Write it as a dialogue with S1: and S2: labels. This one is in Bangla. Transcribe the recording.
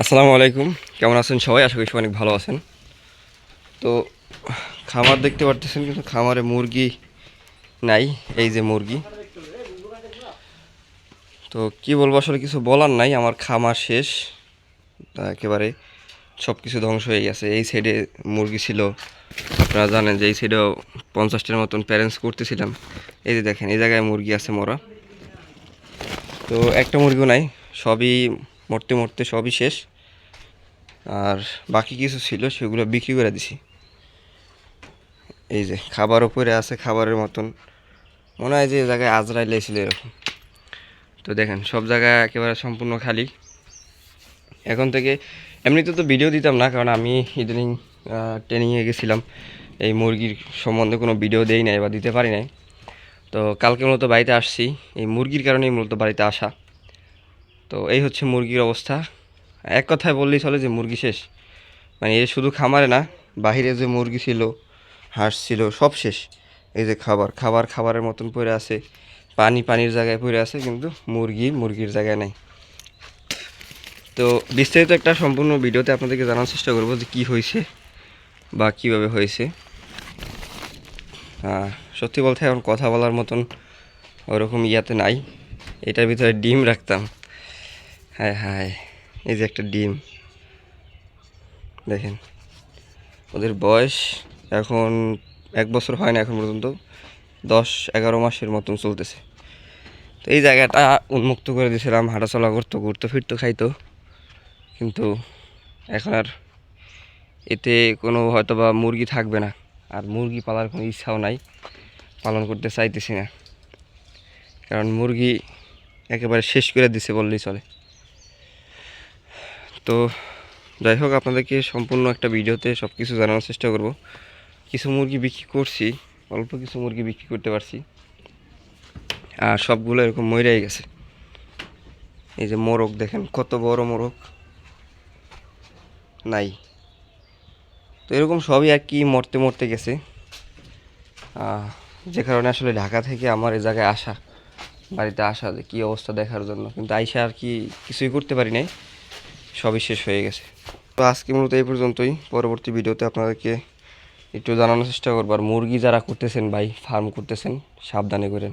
S1: আসসালামু আলাইকুম। কেমন আছেন সবাই? আশা করি সবাই অনেক ভালো আছেন। তো, খামার দেখতে পারতেছেন কিন্তু খামারে মুরগি নাই, এই যে মুরগি। তো, কি বলব আসলে কিছু বলার নাই, আমার খামার শেষ। একেবারে সব কিছু ধ্বংস হয়ে গেছে। এই সাইডে মুরগি ছিল, আপনারা জানেন যে এই সাইডেও পঞ্চাশটার মতন প্যারেন্টস করতেছিলাম। এই যে দেখেন, এই জায়গায় মুরগি আছে মরা। তো, একটা মুরগিও নাই, সবই মরতে মরতে সবই শেষ। আর বাকি কিছু ছিল, সেগুলো বিক্রি করে দিছি। এই যে, খাবার উপরে আছে, খাবারের মতন। মনে হয় যে জায়গায় আজরাইল ছিল এরকম। তো দেখেন, সব জায়গা একেবারে সম্পূর্ণ খালি। এখন থেকে এমনিতে তো ভিডিও দিতাম না, কারণ আমি ইদানিং ট্রেনিংয়ে গেছিলাম। এই মুরগির সম্বন্ধে কোনো ভিডিও দেই নাই বা দিতে পারি নাই। তো কালকে মূলত বাড়িতে আসছি। এই মুরগির কারণেই মূলত বাড়িতে আসা। তো এই হচ্ছে মুরগির অবস্থা। এক কথায় বললেই চলে যে মুরগি শেষ। মানে এ শুধু খামারে না, বাহিরে যে মুরগি ছিল, হাঁস ছিল, সব শেষ। এই যে খাবার খাবার খাবারের মতন পড়ে আছে, পানি পানির জায়গায় পড়ে আছে, কিন্তু মুরগি মুরগির জায়গায় নাই। তো বিস্তারিত একটা সম্পূর্ণ ভিডিওতে আপনাদেরকে জানার চেষ্টা করব যে কী হয়েছে বা কীভাবে হয়েছে। সত্যি বলতে এখন কথা বলার মতন ওরকম ইয়াতে নাই। এটার ভিতরে ডিম রাখতাম। হ্যাঁ হ্যাঁ এই যে একটা ডিম। দেখেন, ওদের বয়স এখন এক বছর হয় না এখন পর্যন্ত, দশ এগারো মাসের মতন চলতেছে। তো এই জায়গাটা উন্মুক্ত করে দিয়েছিলাম, হাঁটাচলা করতো, ঘুরতো, ফিরতো, খাইতো। কিন্তু এখন আর এতে কোনো হয়তো বা মুরগি থাকবে না, আর মুরগি পালার কোনো ইচ্ছাও নাই, পালন করতে চাইতেছি না। কারণ মুরগি একেবারে শেষ করে দিছে বললেই চলে। তো যাই হোক, আপনাদেরকে সম্পূর্ণ একটা ভিডিওতে সব কিছু জানানোর চেষ্টা করব। কিছু মুরগি বিক্রি করছি, অল্প কিছু মুরগি বিক্রি করতে পারছি। আর সবগুলো এরকম মইরাই গেছে। এই যে মোরগ দেখেন, কত বড় মোরগ। নাই। তো এরকম সবই আর কি মরতে মরতে গেছে। যে কারণে আসলে ঢাকা থেকে আমার এ জায়গায় আসা, বাড়িতে আসা, যে কী অবস্থা দেখার জন্য। কিন্তু আইসা আর কি কিছুই করতে পারি নাই। সবই শেষ হয়ে গেছে। তো আজকে মূলত এই পর্যন্তই। পরবর্তী ভিডিওতে আপনাদেরকে একটু জানানোর চেষ্টা করব। আর মুরগি যারা করতেছেন ভাই ফার্ম করতেছেন, সাবধানে করেন।